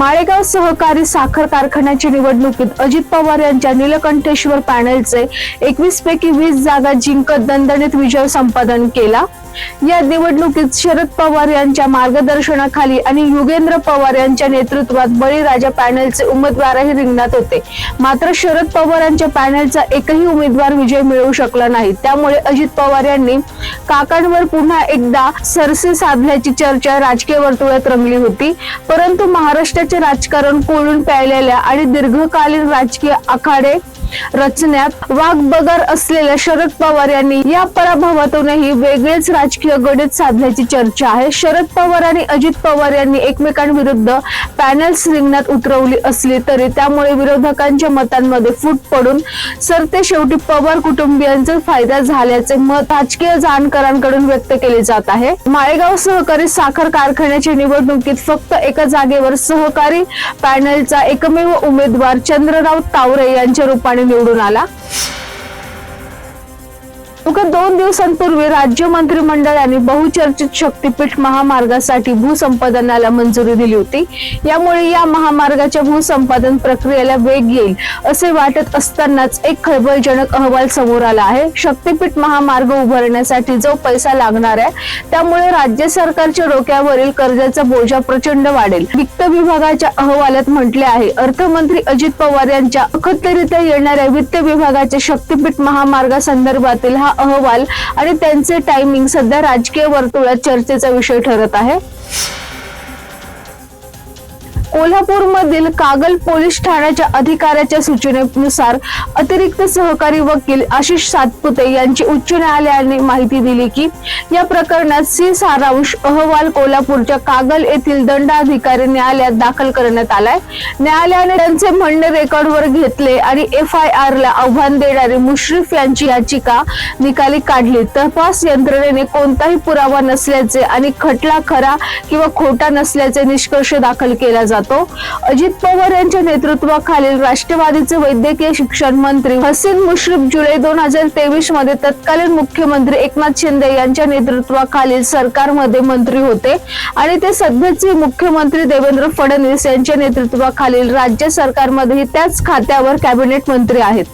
माळेगाव सहकारी साखर कारखान्याची निवडणुकीत अजित पवार यांच्या नीलकंठेश्वर पॅनलचे एकवीस पैकी वीस जागा जिंकत दणदणीत विजय संपादन केला. या निवडणुकीत शरद पवार यांच्या मार्गदर्शनाखाली आणि युगेंद्र पवार यांच्या नेतृत्वात बळीराजा पॅनेलचे उमेदवारही रिंगणात होते. मात्र शरद पवार यांच्या पॅनेलचा एकही उमेदवार विजय मिळवू शकला नाही. त्यामुळे अजित पवार यांनी काकांवर पुन्हा एकदा सरसे साधल्याची चर्चा राजकीय वर्तुळात रंगली होती. परंतु महाराष्ट्राचे राजकारण कोळून प्यायलेल्या आणि दीर्घकालीन राजकीय आखाडे रचण्यात वाघबगार असलेल्या शरद पवार यांनी या पराभवातूनही वेगळेच राजकीय गणित साधल्याची चर्चा आहे. शरद पवार आणि अजित पवार यांनी एकमेकांविरुद्ध पॅनल्स रिंगणात उतरवली असली तरी त्यामुळे विरोधकांच्या मतांमध्ये फूट पडून सरते शेवटी पवार कुटुंबियांचा फायदा झाल्याचे मत राजकीय जाणकारांकडून व्यक्त केले जात आहे. माळेगाव सहकारी साखर कारखान्याच्या निवडणुकीत फक्त एका जागेवर सहकारी पॅनलचा एकमेव उमेदवार चंद्रराव तावरे यांच्या रूपाने निवडून आला. अवघ्या दोन दिवसांपूर्वी राज्य मंत्रिमंडळाने बहुचर्चित शक्तीपीठ महामार्गासाठी भूसंपादनाला मंजुरी दिली होती. यामुळे या महामार्गाच्या भूसंपादन प्रक्रियेला वेग येईल असे वाटत असतानाच एक खळबळजनक अहवाल समोर आला आहे. शक्तीपीठ महामार्ग उभारण्यासाठी जो पैसा लागणार आहे त्यामुळे राज्य सरकारच्या डोक्यावरील कर्जाचा बोजा प्रचंड वाढेल. वित्त विभागाच्या अहवालात म्हटले आहे अर्थमंत्री अजित पवार यांच्या अखत्यरित्या येणाऱ्या वित्त विभागाच्या शक्तीपीठ महामार्गासंदर्भातील हा अहवाल आणि त्यांचे टायमिंग सध्या राजकीय वर्तुळात चर्चेचा विषय ठरत आहे. कोल्हापूरमधील कागल पोलीस ठाण्याच्या अधिकाऱ्याच्या सूचनेनुसार अतिरिक्त सहकारी वकील आशिष सातपुते यांची उच्च न्यायालयाने माहिती दिली की या प्रकरणात सी. सारांश अहवाल कोल्हापूरच्या कागल येथील दंडाधिकारी न्यायालयात दाखल करण्यात आलाय. न्यायालयाने त्यांचे म्हणणे रेकॉर्डवर घेतले आणि एफ आय आर ला आव्हान देणारी मुश्रीफ यांची याचिका निकाली काढली. तपास यंत्रणेने कोणताही पुरावा नसल्याचे आणि खटला खरा किंवा खोटा नसल्याचे निष्कर्ष दाखल केला जातो. अजित पवार यांच्या नेतृत्वाखालील राष्ट्रवादीचे वैद्यकीय शिक्षण मंत्री हसीन मुश्रीफ जुलै दोन हजार तेवीसमध्ये तत्कालीन मुख्यमंत्री एकनाथ शिंदे यांच्या नेतृत्वाखालील सरकारमध्ये मंत्री होते आणि ते सध्याचे मुख्यमंत्री देवेंद्र फडणवीस यांच्या नेतृत्वाखालील राज्य सरकारमध्येही त्याच खात्यावर कॅबिनेट मंत्री आहेत.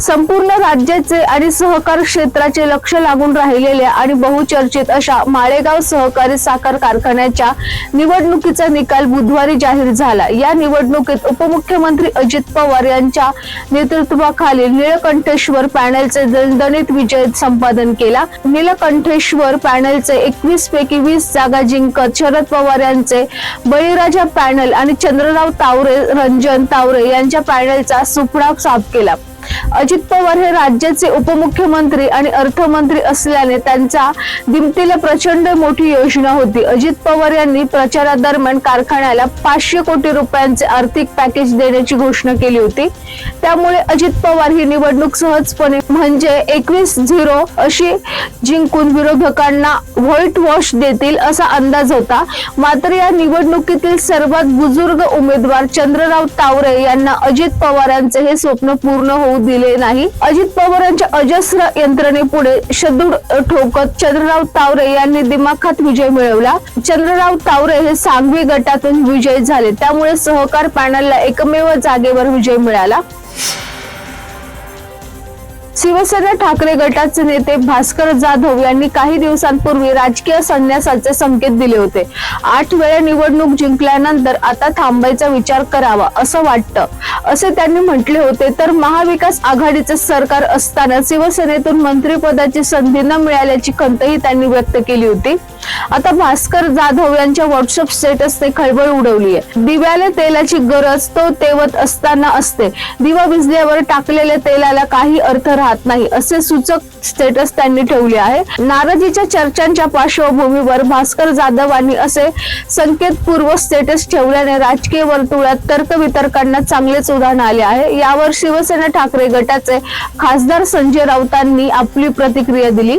संपूर्ण राज्याचे आणि सहकार क्षेत्राचे लक्ष लागून राहिलेल्या आणि बहुचर्चित अशा माळेगाव सहकारी साखर कारखान्याच्या निवडणुकीचा निकाल बुधवारी जाहीर झाला. या निवडणुकीत उपमुख्यमंत्री अजित पवार यांच्या नेतृत्वाखालील निळकंठेश्वर पॅनलचे दणदणीत विजय संपादन केला. निळकंठेश्वर पॅनलचे एकवीस पैकी वीस जागा जिंकत शरद पवार यांचे बळीराजा पॅनल आणि चंद्रराव तावरे रंजन तावरे यांच्या पॅनलचा सुपडा साफ केला. अजित पवार हे राज्याचे उपमुख्यमंत्री आणि अर्थमंत्री असल्याने त्यांच्या दिमतीला प्रचंड मोठी योजना होती. अजित पवार यांनी प्रचारादरम्यान कारखान्याला पाचशे कोटी रुपयांचे आर्थिक पॅकेज देण्याची घोषणा केली होती. त्यामुळे अजित पवार ही निवडणूक सहजपणे म्हणजे एकवीस झिरो अशी जिंकून विरोधकांना व्हाईट वॉश देतील असा अंदाज होता. मात्र या निवडणुकीतील सर्वात बुजुर्ग उमेदवार चंद्रराव तावरे यांना अजित पवारांचे हे स्वप्न पूर्ण होऊ दिले नाही. अजित पवारांच्या अजस्र यंत्रणेपुढे शदूड ठोकत चंद्रराव तावरे यांनी दिमाखात विजय मिळवला. चंद्रराव तावरे हे सांगवी गटातून विजय झाले. त्यामुळे सहकार पॅनलला एकमेव जागेवर विजय मिळाला. शिवसेना ठाकरे गटाचे नेते भास्कर जाधव यांनी काही दिवसांपूर्वी राजकीय संन्यासाचे संकेत दिले होते. आठ वेळा निवडणूक जिंकल्यानंतर आता थांबायचा विचार करावा असं वाटतं. असे त्यांनी म्हटले होते तर महाविकास आघाडीचे सरकार असताना शिवसेनेतून मंत्रिपदाची संधी न मिळाल्याची खंतही त्यांनी व्यक्त केली होती. आता भास्कर जाधव यांच्या व्हॉट्सअप स्टेटसने खळबळ उडवली आहे दिव्याला तेलाची गरज तो तेवत असताना असते. दिवा भिजल्यावर टाकलेल्या तेलाला काही अर्थ राहत नाही असे सूचक स्टेटस त्यांनी ठेवले आहे. नाराजीच्या चर्चांच्या पार्श्वभूमीवर भास्कर जाधवांनी असे संकेतपूर्व स्टेटस ठेवल्याने राजकीय वर्तुळात तर्कवितर्कांना चांगलेच उदाहरण आले आहे. यावर शिवसेना ठाकरे गटाचे खासदार संजय राऊतांनी आपली प्रतिक्रिया दिली.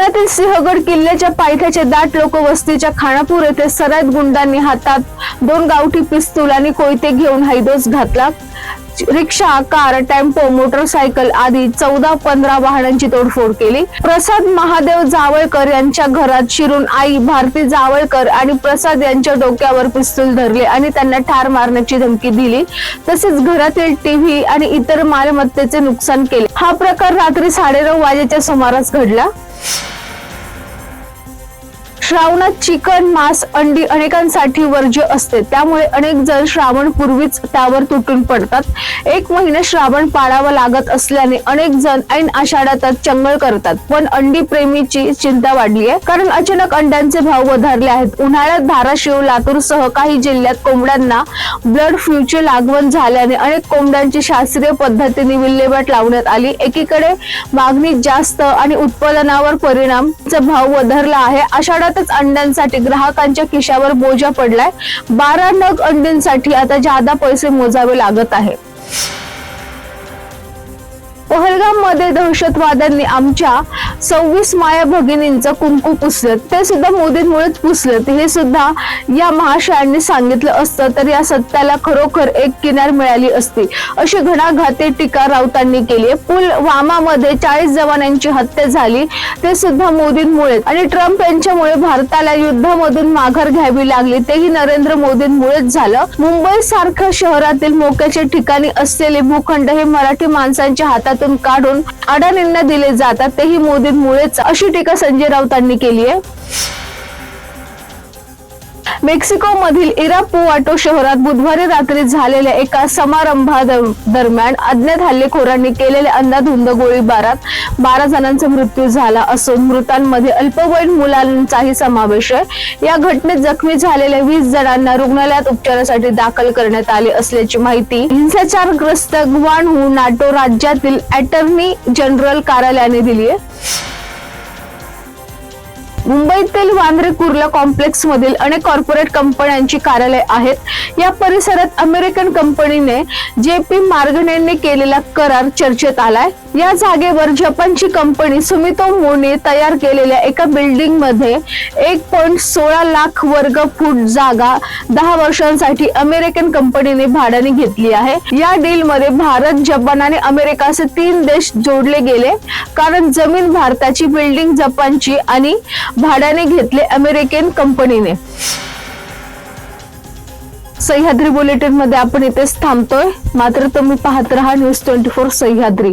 पुण्यातील सिंहगड किल्ल्याच्या पायथ्याचे दाट लोकवस्तीच्या खानापूर येथे सराईत गुंडांनी हातात दोन गावठी पिस्तूल आणि कोयते घेऊन हैदोस घातला. रिक्षा कार टेम्पो मोटरसायकल आदी चौदा पंधरा वाहनांची तोडफोड केली. प्रसाद महादेव जावळकर यांच्या घरात शिरून आई भारती जावळकर आणि प्रसाद यांच्या डोक्यावर पिस्तूल धरले आणि त्यांना ठार मारण्याची धमकी दिली. तसेच घरातील टीव्ही आणि इतर मालमत्तेचे नुकसान केले. हा प्रकार रात्री साडेनऊ वाजेच्या सुमारास घडला. श्रावणात चिकन मांस अंडी अनेकांसाठी वर्ज्य असते. त्यामुळे अनेक जण श्रावण पूर्वीच त्यावर तुटून पडतात. एक महिना श्रावण पाळावा लागत असल्याने अनेक जण ऐन आषाढातच चंगळ करतात. पण अंडी प्रेमीची चिंता वाढली आहे. कारण अचानक अंड्यांचे भाव वधारले आहेत. उन्हाळ्यात धाराशिव लातूरसह काही जिल्ह्यात कोंबड्यांना ब्लड फ्लूची लागवण झाल्याने अनेक कोंबड्यांची शास्त्रीय पद्धतीने विल्हेवाट लावण्यात आली. एकीकडे मागणी जास्त आणि उत्पादनावर परिणामचा भाव वधारला आहे. आषाढात आषाढातच अंड्यांसाठी ग्राहकांच्या खिशावर बोजा पडलाय. बारा नग अंड्यांसाठी आता जादा पैसे मोजावे लागत आहे पहलगाममध्ये दहशतवाद्यांनी आमच्या सव्वीस माया भगिनींचं कुंकू पुसलं. ते सुद्धा मोदींमुळेच पुसलं. हे सुद्धा या महाशयांनी सांगितलं असतं तर या सत्याला खरोखर एक किनार मिळाली असती. अशी घणाघाती टीका राऊतांनी केली पुलवामामध्ये चाळीस जवानांची हत्या झाली. ते सुद्धा मोदींमुळे. आणि ट्रम्प यांच्यामुळे भारताला युद्धामधून माघार घ्यावी लागली. तेही नरेंद्र मोदींमुळेच झालं. मुंबई सारख्या शहरातील मोक्याच्या ठिकाणी असलेले भूखंड हे मराठी माणसांच्या हातात खात्यातून काढून अडाणींना दिले जातात. तेही मोदींमुळेच अशी टीका संजय राऊतांनी केली आहे. मेक्सिको मधील इरापुआटो शहरात बुधवारी रात्री झालेल्या एका समारंभा दरम्यान अज्ञात हल्लेखोरांनी केलेल्या अंदाधुंद गोळीबारात बारा जणांचा मृत्यू झाला असून मृतांमध्ये अल्पवयीन मुलांचाही समावेश आहे. या घटनेत जखमी झालेल्या वीस जणांना रुग्णालयात उपचारासाठी दाखल करण्यात आले असल्याची माहिती हिंसाचारग्रस्त ग्वानहू नाटो राज्यातील अटर्नी जनरल कार्यालयाने दिली आहे. मुंबईतील वांद्रे कुर्ला कॉम्प्लेक्स मधील अनेक कॉर्पोरेट कंपन्यांची कार्यालय आहेत. या परिसरात अमेरिकन कंपनीने जे पी मार्गनेने केलेला करार चर्चेत आलाय. या जागेवर जपानची कंपनी सुमितो मोने तयार केलेल्या एका बिल्डिंगमध्ये एक पॉईंट सोळा लाख वर्ग फूट जागा दहा वर्षांसाठी अमेरिकन कंपनीने भाड्याने घेतली आहे. या डील मध्ये भारत जपान आणि अमेरिका असे तीन देश जोडले गेले. कारण जमीन भारताची बिल्डिंग जपानची आणि भाड्याने घेतले अमेरिकन कंपनीने. सह्याद्री बुलेटिनमध्ये आपण इथेच थांबतोय. मात्र तुम्ही पाहत राहा न्यूज ट्वेंटी फोर सह्याद्री.